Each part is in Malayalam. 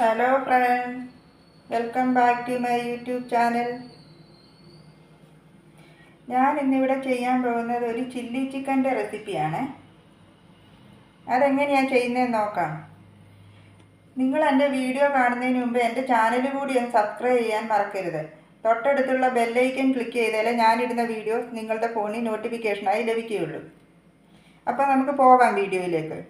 Hello friends welcome back to my YouTube channel ഞാൻ ഇന്നിവിടെ ചെയ്യാൻ പോകുന്നത് ഒരു ചില്ലി ചിക്കന്റെ റെസിപ്പിയാണ് അതെങ്ങനെയാണ് ചെയ്യുന്നതെന്ന് നോക്കാം. നിങ്ങൾ എന്റെ വീഡിയോ കാണുന്നതിന് മുമ്പ് എന്റെ ചാനൽ കൂടി ഒന്ന് സബ്സ്ക്രൈബ് ചെയ്യാൻ മറക്കരുത്. തൊട്ടടുത്തുള്ള ബെല്ലൈക്കൻ ക്ലിക്ക് ചെയ്താലേ ഞാനിടുന്ന വീഡിയോസ് നിങ്ങളുടെ ഫോണിൽ നോട്ടിഫിക്കേഷനായി ലഭിക്കുകയുള്ളൂ. അപ്പോൾ നമുക്ക് പോകാം വീഡിയോയിലേക്ക്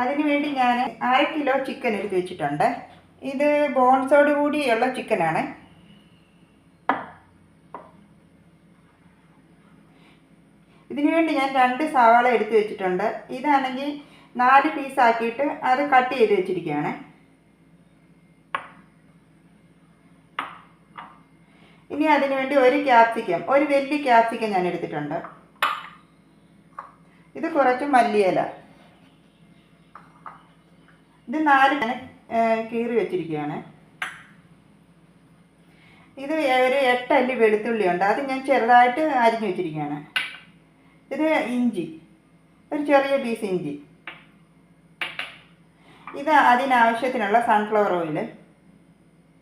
അതിനുവേണ്ടി ഞാൻ അര കിലോ ചിക്കൻ എടുത്ത് വെച്ചിട്ടുണ്ട്. ഇത് ബോൺസോട് കൂടിയുള്ള ചിക്കനാണ് ഇതിനു വേണ്ടി ഞാൻ രണ്ട് സവാള എടുത്ത് വെച്ചിട്ടുണ്ട്. ഇതാണെങ്കിൽ നാല് പീസ് ആക്കിയിട്ട് അത് കട്ട് ചെയ്ത് വെച്ചിരിക്കുകയാണ്. ഇനി അതിനു വേണ്ടി ഒരു ക്യാപ്സിക്കം ഒരു വലിയ ക്യാപ്സിക്കം ഞാൻ എടുത്തിട്ടുണ്ട്. ഇത് കുറച്ച് മല്ലിയില. ഇത് നാല് കീറി വെച്ചിരിക്കുകയാണ്. ഇത് ഒരു എട്ടല്ലി വെളുത്തുള്ളി ഉണ്ട്. അത് ഞാൻ ചെറുതായിട്ട് അരിഞ്ഞു വെച്ചിരിക്കുകയാണ്. ഇത് ഇഞ്ചി ഒരു ചെറിയ പീസ് ഇഞ്ചി. ഇത് അതിനാവശ്യത്തിനുള്ള സൺഫ്ലവർ ഓയിൽ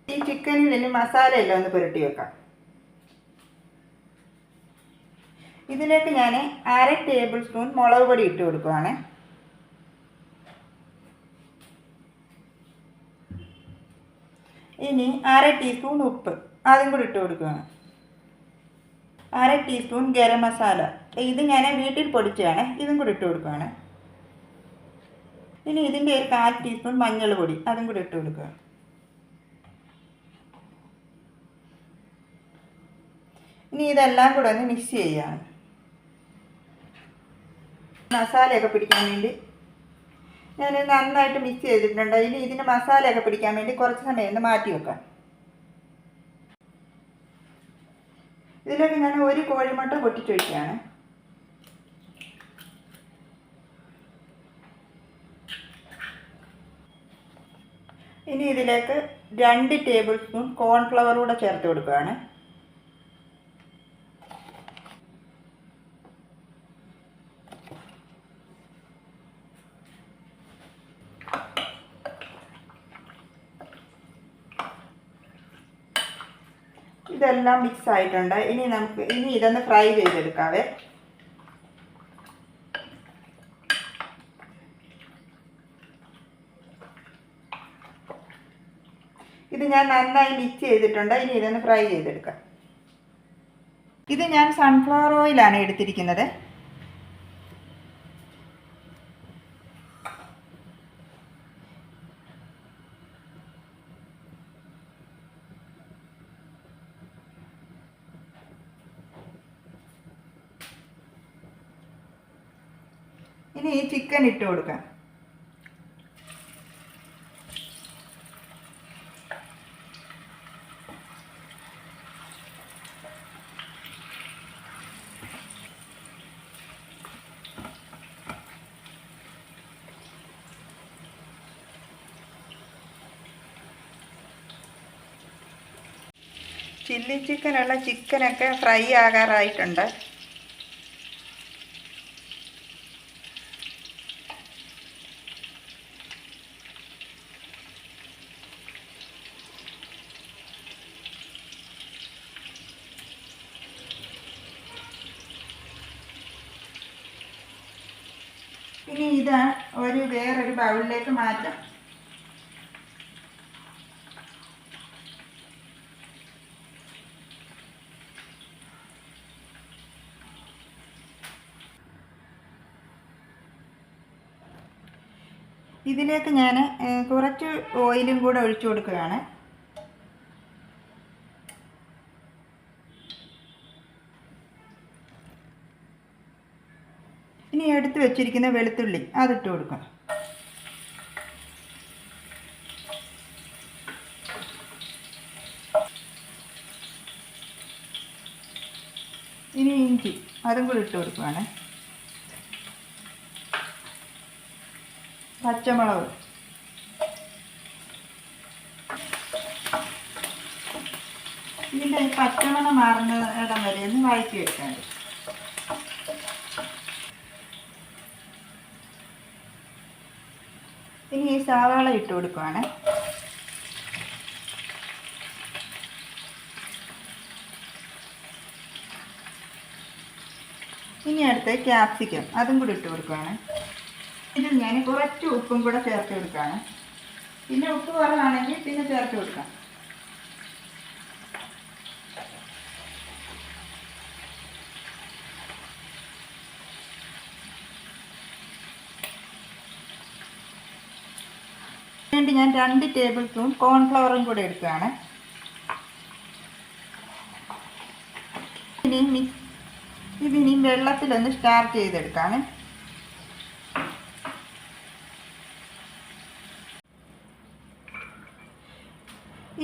ഈ ചിക്കനിൽ ഇനി മസാലയെല്ലാം ഒന്ന് പുരട്ടി വെക്കാം. ഇതിലേക്ക് ഞാൻ അര ടേബിൾ സ്പൂൺ മുളക് പൊടി ഇട്ട് കൊടുക്കുവാണ്. ഇനി അര ടീസ്പൂൺ ഉപ്പ്. അതും കൂടി ഇട്ട് കൊടുക്കുകയാണ്. അര ടീസ്പൂൺ ഗരം മസാല. ഇത് ഞാൻ വീട്ടിൽ പൊടിച്ചതാണ്. ഇതും കൂടി ഇട്ട് കൊടുക്കുകയാണ്. ഇനി ഇതിന്റെ ഒരു കാൽ ടീസ്പൂൺ മഞ്ഞൾ പൊടി. അതും കൂടി ഇട്ട് കൊടുക്കുക ഇനി ഇതെല്ലാം കൂടെ ഒന്ന് മിക്സ് ചെയ്യുകയാണ്. മസാലയൊക്കെ പിടിക്കാൻ വേണ്ടി ഞാൻ നന്നായിട്ട് മിക്സ് ചെയ്തിട്ടുണ്ട്. ഇനി ഇതിന് മസാലയൊക്കെ പിടിക്കാൻ വേണ്ടി കുറച്ച് സമയം ഒന്ന് മാറ്റി വെക്കാം. ഇതിലേക്ക് ഞാൻ ഒരു കോഴിമുട്ട പൊട്ടിച്ചൊഴിക്കുകയാണ് ഇനി ഇതിലേക്ക് രണ്ട് ടേബിൾ സ്പൂൺ കോൺഫ്ലവർ കൂടെ ചേർത്ത് കൊടുക്കുകയാണ്. ഇതെല്ലാം മിക്സ് ആയിട്ടുണ്ട്. ഇനി നമുക്ക് ഇനി ഇതൊന്ന് ഫ്രൈ ചെയ്തെടുക്കാവേ. ഇത് ഞാൻ നന്നായി മിക്സ് ചെയ്തിട്ടുണ്ട്. ഇനി ഇതൊന്ന് ഫ്രൈ ചെയ്തെടുക്കാം. ഇത് ഞാൻ സൺഫ്ലവർ ഓയിലാണ് എടുത്തിരിക്കുന്നത്. ഇനി ഈ ചിക്കൻ ഇട്ട് കൊടുക്കാം. ചില്ലി ചിക്കനുള്ള ചിക്കനൊക്കെ ഫ്രൈ ആകാറായിട്ടുണ്ട്. ഇനി ഇത് ഒരു വേറൊരു ബൗളിലേക്ക് മാറ്റാം. ഇതിലേക്ക് ഞാൻ കുറച്ച് ഓയിലും കൂടെ ഒഴിച്ചു കൊടുക്കുകയാണ്. വെച്ചിരിക്കുന്ന വെളുത്തുള്ളി അതിട്ട് കൊടുക്കണം. ഇനി ഇഞ്ചി അതും കൂടി ഇട്ട് കൊടുക്കുകയാണ് പച്ചമുളക്. ഇതിന്റെ പച്ചമണം മാറുന്ന ഇടം വരെ ഒന്ന് വഴറ്റി വെക്കാൻ സവാള ഇട്ട് കൊടുക്കുവാണ്. ഇനി അടുത്ത് ക്യാപ്സിക്കം അതും കൂടി ഇട്ട് കൊടുക്കുവാണ്. ഇതിൽ ഞാൻ കുറച്ച് ഉപ്പും കൂടെ ചേർത്ത് കൊടുക്കുകയാണ് പിന്നെ ഉപ്പ് കുറവാണെങ്കിൽ പിന്നെ ചേർത്ത് കൊടുക്കാം. വേണ്ടി ഞാൻ രണ്ട് ടേബിൾ സ്പൂൺ കോൺഫ്ലവറും കൂടെ എടുക്കുകയാണ്. ഇനി മിക്സ് ഇതിനി വെള്ളത്തിലൊന്ന് സ്റ്റാർട്ട് ചെയ്തെടുക്കാണ്.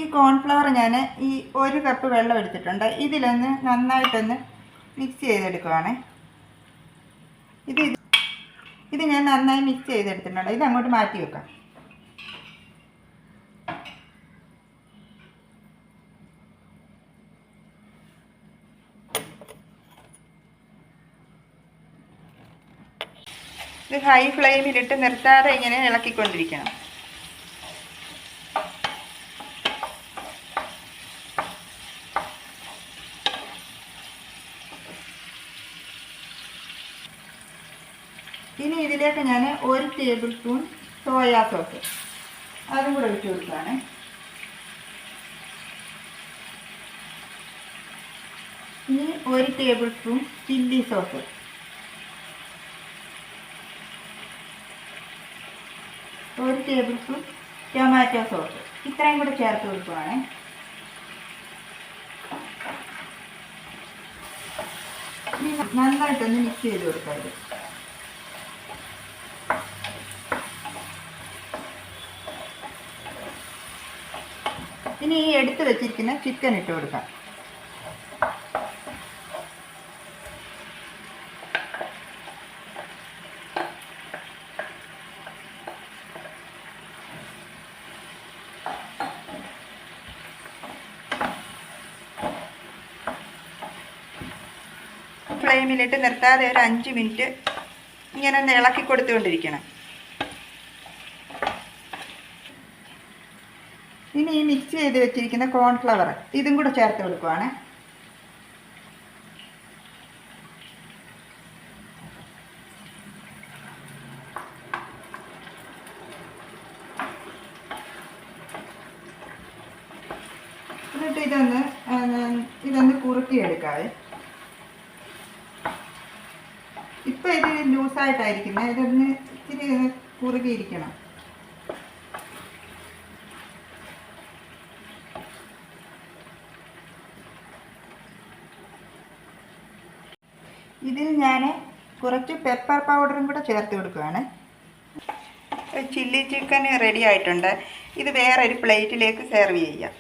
ഈ കോൺഫ്ലവർ ഞാൻ ഈ ഒരു കപ്പ് വെള്ളം എടുത്തിട്ടുണ്ട്. ഇതിലൊന്ന് നന്നായിട്ടൊന്ന് മിക്സ് ചെയ്തെടുക്കുവാണ് ഇത് ഇത് ഇത് ഞാൻ നന്നായി മിക്സ് ചെയ്തെടുത്തിട്ടുണ്ട്. ഇത് അങ്ങോട്ട് മാറ്റി വെക്കാം. ഇത് ഹൈ ഫ്ലെയിമിലിട്ട് നിർത്താതെ ഇങ്ങനെ ഇളക്കിക്കൊണ്ടിരിക്കണം. ഇനി ഇതിലേക്ക് ഞാൻ ഒരു ടേബിൾ സ്പൂൺ സോയാ സോസ് അതും കൂടെ ഒഴിച്ചു കൊടുക്കുകയാണ്. ഇനി ഒരു ടേബിൾ സ്പൂൺ ചില്ലി സോസ് ഒരു ടേബിൾ സ്പൂൺ ടൊമാറ്റോ സോസ് ഇത്രയും കൂടെ ചേർത്ത് കൊടുക്കുവാണ്. നന്നായിട്ടൊന്ന് മിക്സ് ചെയ്ത് കൊടുക്കരുത്. ഇനി ഈ എടുത്ത് വെച്ചിരിക്കുന്ന ചിക്കൻ ഇട്ട് കൊടുക്കാം. ഫ്ലെയിമിലിട്ട് നിർത്താതെ ഒരു അഞ്ച് മിനിറ്റ് ഇങ്ങനെ ഒന്ന് ഇളക്കി കൊടുത്തുകൊണ്ടിരിക്കണം. ഇനി ഈ മിക്സ് ചെയ്ത് വെച്ചിരിക്കുന്ന കോൺഫ്ലവർ ഇതും കൂടെ ചേർത്ത് കൊടുക്കുവാണ്. എന്നിട്ട് ഇതൊന്ന് ഇതൊന്ന് കുറുക്കിയെടുക്കാവേ. ഇപ്പം ഇത് ലൂസായിട്ടായിരിക്കുന്നത് ഇതൊന്ന് ഇച്ചിരി കുറുകി കുറുകിയിരിക്കണം. ഇതിൽ ഞാൻ കുറച്ച് പെപ്പർ പൗഡറും കൂടെ ചേർത്ത് കൊടുക്കുകയാണ് ചില്ലി ചിക്കൻ റെഡി ആയിട്ടുണ്ട്. ഇത് വേറൊരു പ്ലേറ്റിലേക്ക് സെർവ് ചെയ്യാം.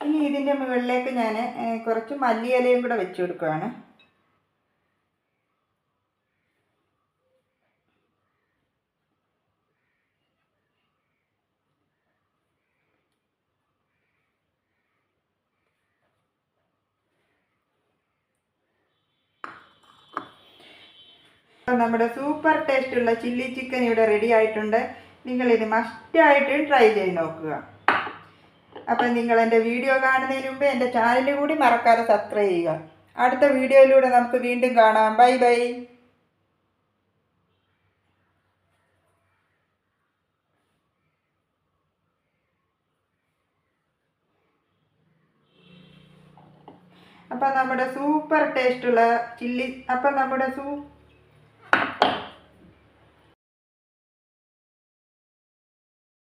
ഇനി ഇതിന്റെ മുകളിലേക്ക് ഞാൻ കുറച്ച് മല്ലിയിലയും കൂടെ വെച്ച് കൊടുക്കുകയാണ് നമ്മുടെ സൂപ്പർ ടേസ്റ്റ് ഉള്ള ചില്ലി ചിക്കൻ ഇവിടെ റെഡി ആയിട്ടുണ്ട്. നിങ്ങളിത് മസ്റ്റായിട്ട് ട്രൈ ചെയ്ത് നോക്കുക. അപ്പം നിങ്ങൾ എന്റെ വീഡിയോ കാണുന്നതിന് മുമ്പ് എന്റെ ചാനൽ കൂടി മറക്കാതെ സബ്സ്ക്രൈബ് ചെയ്യുക. അടുത്ത വീഡിയോയിലൂടെ നമുക്ക് വീണ്ടും കാണാം. Bye bye. അപ്പം നമ്മുടെ സൂപ്പർ ടേസ്റ്റുള്ള ചില്ലി അപ്പം നമ്മുടെ സൂ